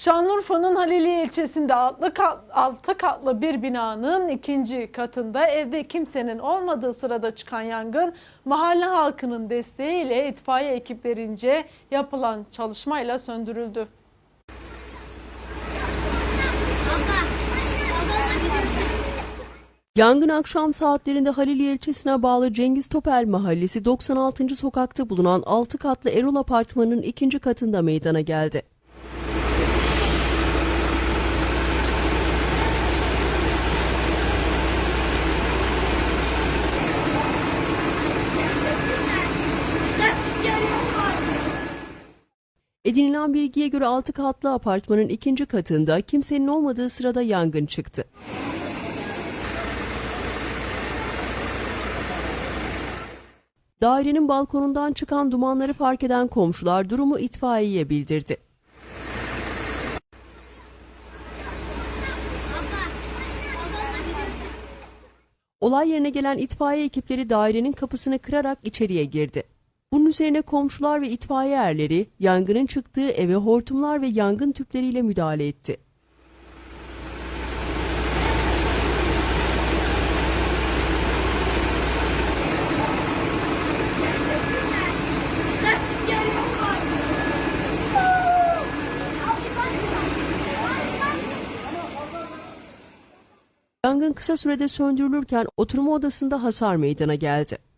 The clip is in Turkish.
Şanlıurfa'nın Haliliye ilçesinde altı, kat, altı katlı bir binanın ikinci katında evde kimsenin olmadığı sırada çıkan yangın mahalle halkının desteğiyle itfaiye ekiplerince yapılan çalışmayla söndürüldü. Yangın akşam saatlerinde Haliliye ilçesine bağlı Cengiz Topel Mahallesi 96. sokakta bulunan 6 katlı Erol Apartmanı'nın ikinci katında meydana geldi. Edinilen bilgiye göre 6 katlı apartmanın ikinci katında kimsenin olmadığı sırada yangın çıktı. Dairenin balkonundan çıkan dumanları fark eden komşular durumu itfaiyeye bildirdi. Olay yerine gelen itfaiye ekipleri dairenin kapısını kırarak içeriye girdi. Bunun üzerine komşular ve itfaiye erleri yangının çıktığı eve hortumlar ve yangın tüpleriyle müdahale etti. Yangın kısa sürede söndürülürken oturma odasında hasar meydana geldi.